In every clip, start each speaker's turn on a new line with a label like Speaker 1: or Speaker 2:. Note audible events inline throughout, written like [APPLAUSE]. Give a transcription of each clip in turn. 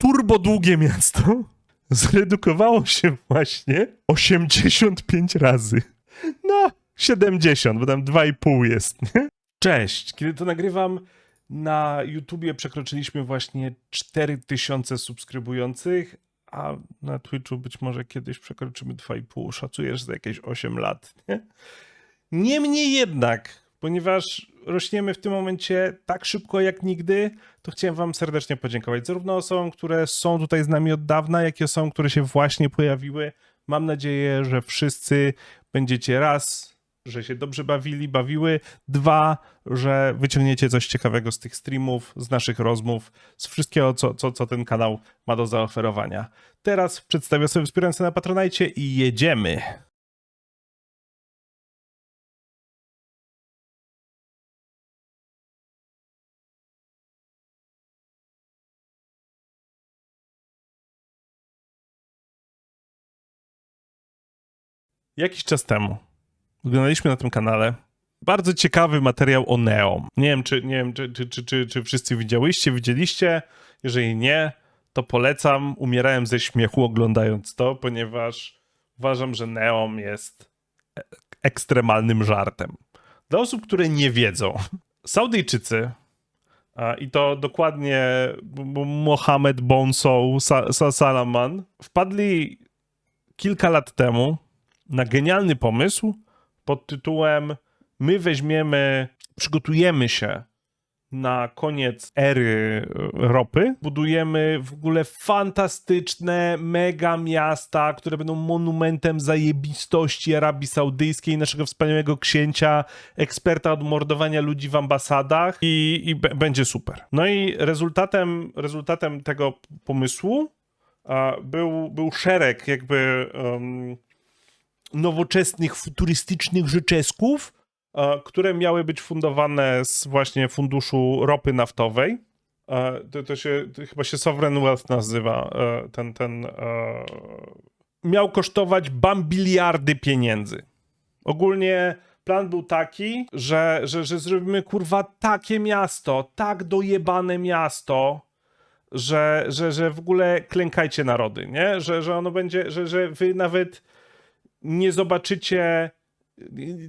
Speaker 1: turbo długie miasto [LAUGHS] zredukowało się właśnie 85 razy. No, 70, bo tam 2,5 jest, nie? Cześć, kiedy to nagrywam, na YouTubie przekroczyliśmy właśnie 4000 subskrybujących, a na Twitchu być może kiedyś przekroczymy 2,5. Szacuję, że za jakieś 8 lat, nie? Niemniej jednak, ponieważ rośniemy w tym momencie tak szybko jak nigdy, to chciałem Wam serdecznie podziękować. Zarówno osobom, które są tutaj z nami od dawna, jak i osobom, które się właśnie pojawiły. Mam nadzieję, że wszyscy będziecie raz, że się dobrze bawili, bawiły. Dwa, że wyciągniecie coś ciekawego z tych streamów, z naszych rozmów, z wszystkiego, co, co, co ten kanał ma do zaoferowania. Teraz przedstawię sobie wspierające na Patronajcie i jedziemy. Jakiś czas temu oglądaliśmy na tym kanale bardzo ciekawy materiał o Neo. Nie wiem, czy, nie wiem, czy, czy, czy, czy, czy wszyscy widziałyście, widzieliście. Jeżeli nie, to polecam. Umierałem ze śmiechu oglądając to, ponieważ uważam, że Neom jest e- ekstremalnym żartem. Dla osób, które nie wiedzą, Saudyjczycy, i to dokładnie Mohamed Bonso Sa- Sa- Salaman, wpadli kilka lat temu na genialny pomysł pod tytułem My weźmiemy, przygotujemy się na koniec ery e, ropy. Budujemy w ogóle fantastyczne mega miasta, które będą monumentem zajebistości Arabii Saudyjskiej, naszego wspaniałego księcia, eksperta od mordowania ludzi w ambasadach i, i będzie super. No i rezultatem, rezultatem tego pomysłu a, był, był szereg jakby em, nowoczesnych, futurystycznych rzeczesków, e, które miały być fundowane z właśnie funduszu ropy naftowej. E, To, to się to chyba się Sovereign Wealth nazywa e, ten ten miał kosztować bambiliardy pieniędzy. Ogólnie plan był taki, że, że, że zrobimy kurwa takie miasto, tak dojebane miasto, że, że, że w ogóle klękajcie narody, nie? Że, że ono będzie, że, że wy nawet nie zobaczycie.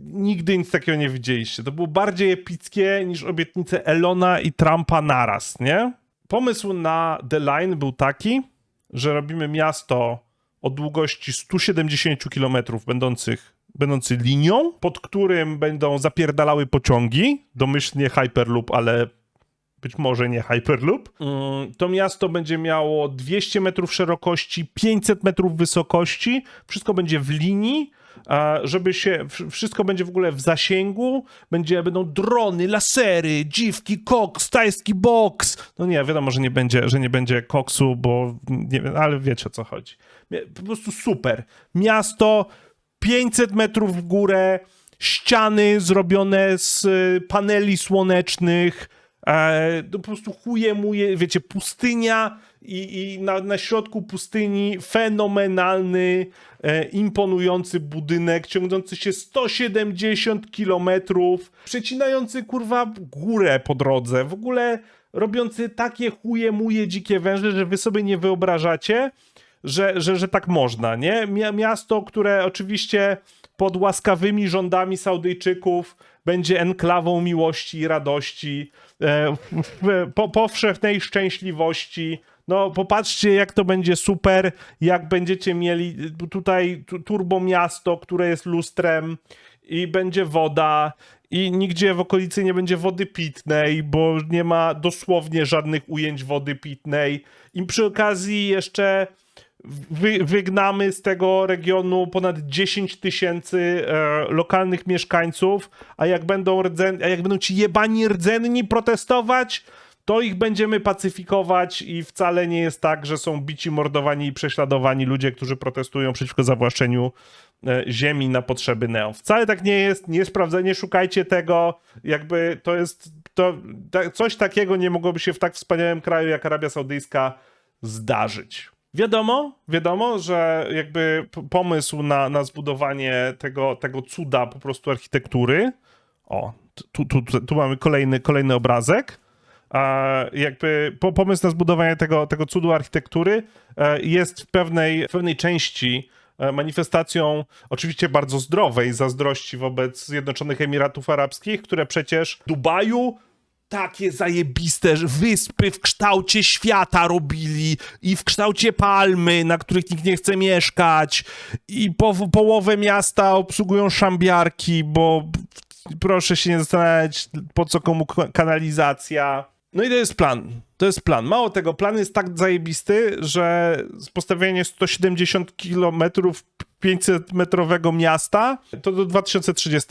Speaker 1: Nigdy nic takiego nie widzieliście. To było bardziej epickie niż obietnice Elona i Trumpa naraz, nie? Pomysł na The Line był taki, że robimy miasto o długości 170 km będących, będący linią, pod którym będą zapierdalały pociągi, domyślnie Hyperloop, ale być może nie Hyperloop. Mm, To miasto będzie miało 200 metrów szerokości, 500 metrów wysokości. Wszystko będzie w linii, żeby się, wsz- wszystko będzie w ogóle w zasięgu. Będzie, będą drony, lasery, dziwki, koks, tajski boks. No nie, wiadomo, że nie będzie, że nie będzie koksu, bo nie wiem, ale wiecie o co chodzi. Po prostu super. Miasto 500 metrów w górę, ściany zrobione z y, paneli słonecznych, e, to po prostu chuje muje, wiecie, pustynia i, i na, na środku pustyni fenomenalny, e, imponujący budynek, ciągnący się 170 kilometrów, przecinający kurwa górę po drodze, w ogóle robiący takie chuje muje dzikie węże, że wy sobie nie wyobrażacie, że, że, że tak można, nie? Mia- Miasto, które oczywiście pod łaskawymi rządami Saudyjczyków będzie enklawą miłości i radości, e, po, powszechnej szczęśliwości. No, popatrzcie, jak to będzie super, jak będziecie mieli tutaj tu- turbo miasto, które jest lustrem i będzie woda i nigdzie w okolicy nie będzie wody pitnej, bo nie ma dosłownie żadnych ujęć wody pitnej. I przy okazji jeszcze wy, wygnamy z tego regionu ponad 10 tysięcy e, lokalnych mieszkańców, a jak będą rdzen, a jak będą ci jebani rdzenni protestować, to ich będziemy pacyfikować i wcale nie jest tak, że są bici, mordowani i prześladowani ludzie, którzy protestują przeciwko zawłaszczeniu e, ziemi na potrzeby Neo. Wcale tak nie jest, nie sprawdzaj, nie szukajcie tego, jakby to jest, to, coś takiego nie mogłoby się w tak wspaniałym kraju jak Arabia Saudyjska zdarzyć. Wiadomo, wiadomo, że jakby pomysł na, na zbudowanie tego, tego cuda po prostu architektury. O, tu, tu, tu, mamy kolejny, kolejny obrazek. a jakby po, pomysł na zbudowanie tego, tego cudu architektury e, jest w pewnej, w pewnej części e, manifestacją oczywiście bardzo zdrowej zazdrości wobec Zjednoczonych Emiratów Arabskich, które przecież Dubaju takie zajebiste wyspy w kształcie świata robili i w kształcie palmy, na których nikt nie chce mieszkać i po, połowę miasta obsługują szambiarki, bo proszę się nie zastanawiać, po co komu ka- kanalizacja. No i to jest plan. To jest plan. Mało tego, plan jest tak zajebisty, że postawienie 170 km 500-metrowego miasta to do 2030.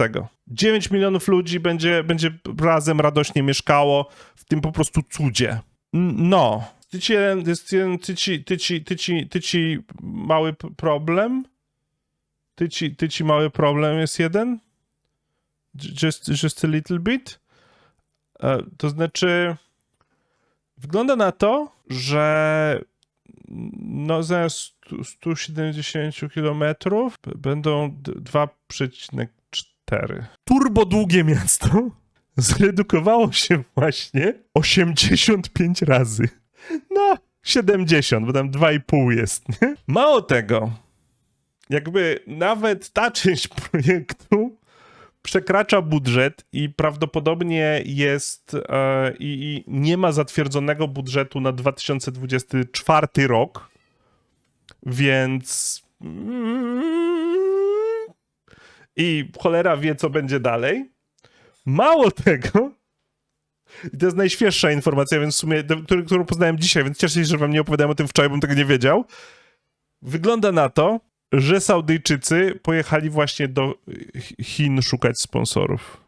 Speaker 1: 9 milionów ludzi będzie, będzie razem radośnie mieszkało w tym po prostu cudzie. No. Tyci, tyci, tyci, tyci, tyci mały problem. Tyci, tyci mały problem jest jeden. Just, just a little bit. E, To znaczy, wygląda na to, że no zamiast stu- 170 km będą d- 2,4. Turbo długie miasto [LAUGHS] zredukowało się właśnie 85 razy. No, 70, bo tam 2,5 jest, nie? Mało tego, jakby nawet ta część [LAUGHS] projektu przekracza budżet i prawdopodobnie jest e, i, i nie ma zatwierdzonego budżetu na 2024 rok, więc i cholera wie, co będzie dalej. Mało tego, i to jest najświeższa informacja, więc w sumie, którą poznałem dzisiaj, więc cieszę się, że wam nie opowiadałem o tym wczoraj, bym tego nie wiedział. Wygląda na to, że Saudyjczycy pojechali właśnie do Ch- Chin szukać sponsorów.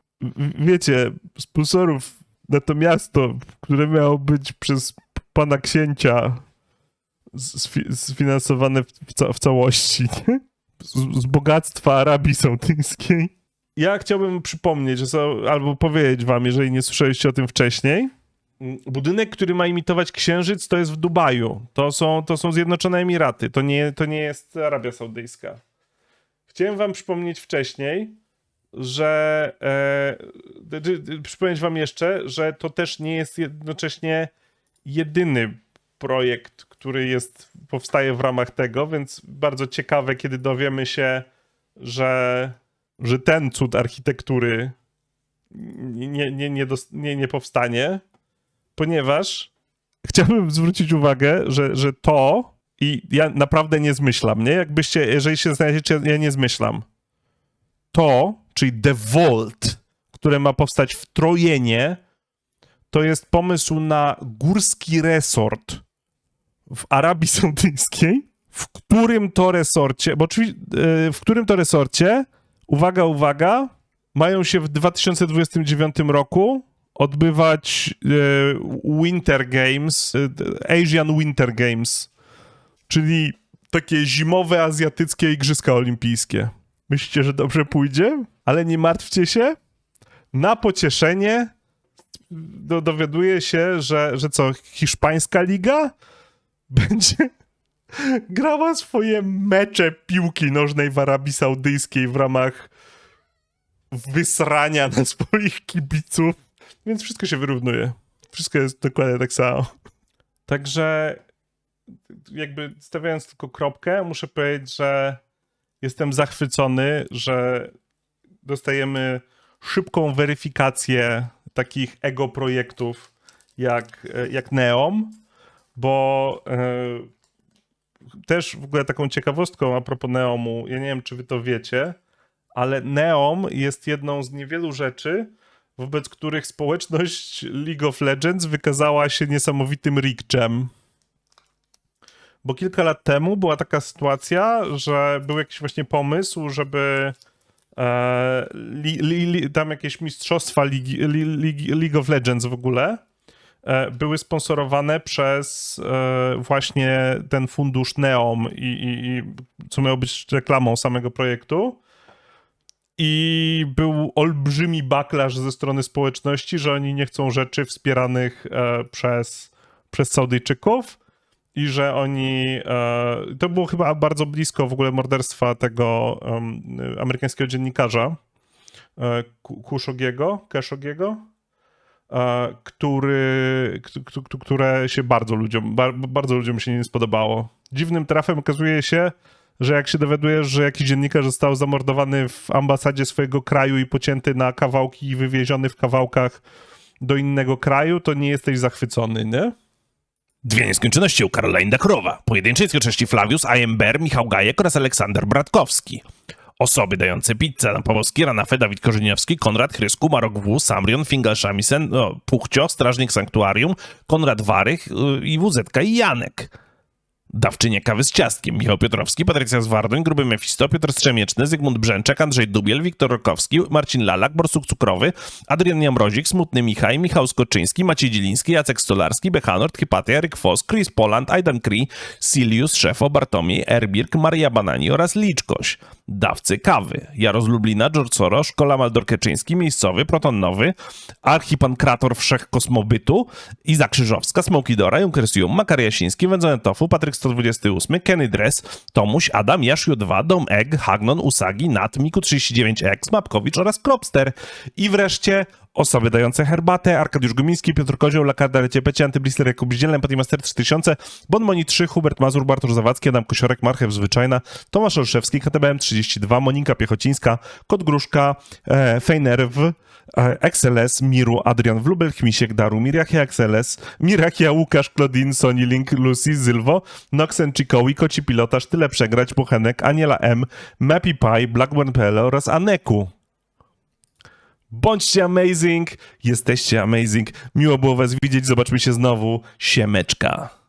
Speaker 1: Wiecie, sponsorów na to miasto, które miało być przez pana księcia sfi- sfinansowane w, w, ca- w całości? Z, z bogactwa Arabii Saudyjskiej. Ja chciałbym przypomnieć, albo powiedzieć wam, jeżeli nie słyszeliście o tym wcześniej, budynek, który ma imitować księżyc, to jest w Dubaju. To są, to są Zjednoczone Emiraty. To nie, to nie jest Arabia Saudyjska. Chciałem wam przypomnieć wcześniej, że e, d- d- przypomnieć wam jeszcze, że to też nie jest jednocześnie jedyny projekt, który jest, powstaje w ramach tego, więc bardzo ciekawe, kiedy dowiemy się, że, że ten cud architektury nie, nie, nie, dos- nie, nie powstanie, ponieważ chciałbym zwrócić uwagę, że, że to i ja naprawdę nie zmyślam, nie? Jakbyście, jeżeli się znajdziecie, ja nie zmyślam. To, czyli The Vault, które ma powstać w Trojenie, to jest pomysł na górski resort w Arabii Saudyjskiej, w którym to resorcie, bo oczywiście, w którym to resorcie, uwaga, uwaga, mają się w 2029 roku odbywać e, Winter Games, e, Asian Winter Games, czyli takie zimowe azjatyckie igrzyska olimpijskie. Myślicie, że dobrze pójdzie? Ale nie martwcie się. Na pocieszenie do, dowiaduje się, że, że co, hiszpańska liga [LAUGHS] będzie grała swoje mecze piłki nożnej w Arabii Saudyjskiej w ramach wysrania na swoich kibiców. Więc wszystko się wyrównuje. Wszystko jest dokładnie tak samo. Także jakby stawiając tylko kropkę, muszę powiedzieć, że jestem zachwycony, że dostajemy szybką weryfikację takich ego projektów jak, jak Neom, bo e, też w ogóle taką ciekawostką a propos Neomu, ja nie wiem, czy wy to wiecie, ale Neom jest jedną z niewielu rzeczy, wobec których społeczność League of Legends wykazała się niesamowitym rikczem. Bo kilka lat temu była taka sytuacja, że był jakiś właśnie pomysł, żeby e, li, li, li, tam jakieś mistrzostwa Ligi, li, Ligi, League of Legends w ogóle e, były sponsorowane przez e, właśnie ten fundusz Neom i, i, i co miało być reklamą samego projektu. I był olbrzymi backlash ze strony społeczności, że oni nie chcą rzeczy wspieranych e, przez, przez Saudyjczyków i że oni. E, to było chyba bardzo blisko w ogóle morderstwa tego em, amerykańskiego dziennikarza e, Ku- Khashoggiego, Khashoggiego, e, który, które się bardzo ludziom, bar- bardzo ludziom się nie spodobało. Dziwnym trafem okazuje się, że jak się dowiadujesz, że jakiś dziennikarz został zamordowany w ambasadzie swojego kraju i pocięty na kawałki i wywieziony w kawałkach do innego kraju, to nie jesteś zachwycony, nie?
Speaker 2: Dwie nieskończoności u Caroline Dakrowa. Pojedynczej skoczności Flavius, Ayember, Michał Gajek oraz Aleksander Bratkowski. Osoby dające pizzę Adam Pawłowski, Ranafe, Dawid Korzeniowski, Konrad Chrysku, Marok W, Samrion, Fingal Shamisen, no, Puchcio, Strażnik Sanktuarium, Konrad Warych yy, i WZK i Janek. Dawczynie kawy z ciastkiem. Michał Piotrowski, Patrycja Zwardoń, Gruby Mefisto, Piotr Strzemieczny, Zygmunt Brzęczek, Andrzej Dubiel, Wiktor Rokowski, Marcin Lalak, Borsuk Cukrowy, Adrian Jamrozik, Smutny Michał, Michał Skoczyński, Maciej Dzieliński, Jacek Stolarski, Bechanort, Hipatia, Eryk Foss, Chris Poland, Aidan Cree, Silius, Szefo, Bartomiej, Erbirk, Maria Banani oraz Liczkoś. Dawcy kawy. Jarosz Lublina, George Soros, Kola Maldorkeczyński, Miejscowy, Proton Nowy, Archipankrator Wszechkosmobytu, Iza Krzyżowska, Smoky Dora, Junkersium, Makar Jasiński, Wędzone Tofu, Patryk 128, Kenny Dress, Tomuś, Adam, Jaszu 2, Dom Egg, Hagnon, Usagi, Nat, Miku 39X, Mapkowicz oraz Kropster. I wreszcie osoby dające herbatę, Arkadiusz Gumiński, Piotr Kozioł, Lakarda, Lecie Pecie, Antyblister, Jakub Zdzielny, Patimaster 3000, Bonmoni 3, Hubert Mazur, Bartosz Zawadzki, Adam Kosiorek, Marchew Zwyczajna, Tomasz Olszewski, KTBM 32, Monika Piechocińska, Kot Gruszka, e, Fejnerw, e, XLS, Miru, Adrian Wlubel, Chmisiek, Daru, Miriachia XLS, Miriachia, Łukasz, Claudine, Sony Link, Lucy, Zylwo, Noxen, Chikowi, Koci Pilotaż, Tyle Przegrać, Bochenek, Aniela M, Mappy Pie, Blackburn.pl oraz Aneku. Bądźcie amazing, jesteście amazing. Miło było was widzieć, zobaczmy się znowu. Siemeczka.